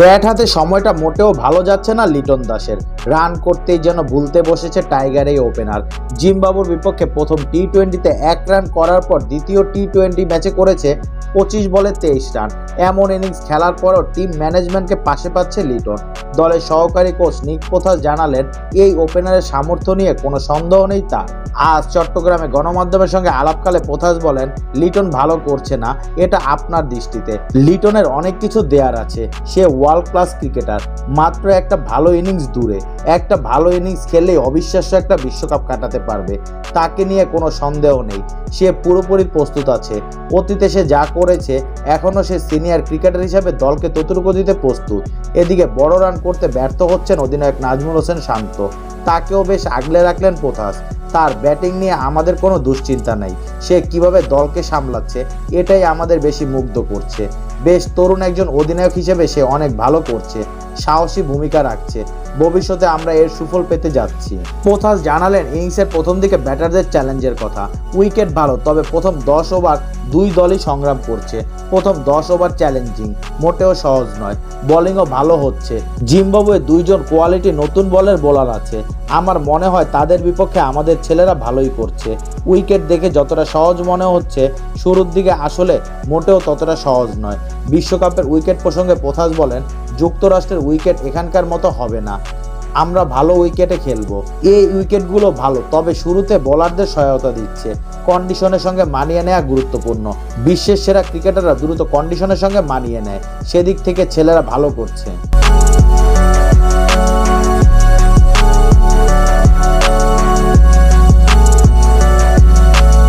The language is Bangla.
ব্যাট হাতে সময়টা মোটেও ভালো যাচ্ছে না লিটন দাসের। রান করতেই যেন ভুলতে বসেছে টাইগার এই ওপেনার। জিম্বাবুর বিপক্ষে প্রথম টি টোয়েন্টিতে এক রান করার পর দ্বিতীয় টি টোয়েন্টি ম্যাচে করেছে পঁচিশ বলে তেইশ রান। এমন ইনিংস খেলার পরও টিম ম্যানেজমেন্টকে পাশে পাচ্ছে লিটন। দলের সহকারী কোচ নিক পোথাস জানালেন, এই ওপেনারের সামর্থ্য নিয়ে কোনো সন্দেহ নেই তার। আজ চট্টগ্রামে গণমাধ্যমের সঙ্গে আলাপকালে পোথাস বলেন, লিটন ভালো করছে না, এটা আপনার দৃষ্টিতে। লিটনের অনেক কিছু দেয়ার আছে, সে ওয়ার্ল্ড ক্লাস ক্রিকেটার মাত্র একটা ভালো ইনিংস দূরে, একটা ভালো ইনিংস খেললেই অবিশ্বাস্য একটা বিশ্বকাপ কাটাতে পারবে। তাকে নিয়ে কোনো সন্দেহ নেই, সে পুরোপুরি প্রস্তুত আছে। অতীতে সে যা করেছে, এখনও সে সিনিয়র ক্রিকেটার হিসেবে দলকে ততটুকু দিতে প্রস্তুত। এদিকে বড় রান করতে ব্যর্থ হচ্ছেন অধিনায়ক নাজমুল হোসেন শান্ত। তাকেও বেশ আগলে রাখলেন পোথাস। তার ব্যাটিং নিয়ে আমাদের কোনো দুশ্চিন্তা নাই। সে কীভাবে দলকে সামলাচ্ছে, এটাই আমাদের বেশি মুগ্ধ করছে। বেশ তরুণ একজন অধিনায়ক হিসেবে সে অনেক ভালো করছে। সাহসী ভূমিকা রাখছে। ভবিষ্যতে আমরা এর সুফল পেতে যাচ্ছি। পোথাস জানালেন, ইনিংসের প্রথম দিকে ব্যাটারদের চ্যালেঞ্জের কথা। উইকেট ভালো, তবে প্রথম দশ ওভার দুই দলই সংগ্রাম করছে। প্রথম দশ ওভার চ্যালেঞ্জিং, মোটেও সহজ নয়। বোলিংও ভালো হচ্ছে। জিম্বাবুয়ে দুইজন কোয়ালিটি নতুন বলের বোলার আছে। আমার মনে হয় তাদের বিপক্ষে আমাদের ছেলেরা ভালোই করছে। উইকেট দেখে যতটা সহজ মনে হচ্ছে, শুরুর দিকে আসলে মোটেও ততটা সহজ নয়। বিশ্বকাপের উইকেট প্রসঙ্গে পোথাস বলেন, যুক্তরাষ্ট্রের উইকেট এখানকার মতো হবে না। আমরা ভালো উইকেটে খেলব। এই উইকেটগুলো ভালো, তবে শুরুতে বোলারদের সহায়তা দিচ্ছে। কন্ডিশনের সঙ্গে মানিয়ে নেওয়া গুরুত্বপূর্ণ। বিশ্বের সেরা ক্রিকেটাররা দ্রুত কন্ডিশনের সঙ্গে মানিয়ে নেয়। সেদিক থেকে ছেলেরা ভালো করছে।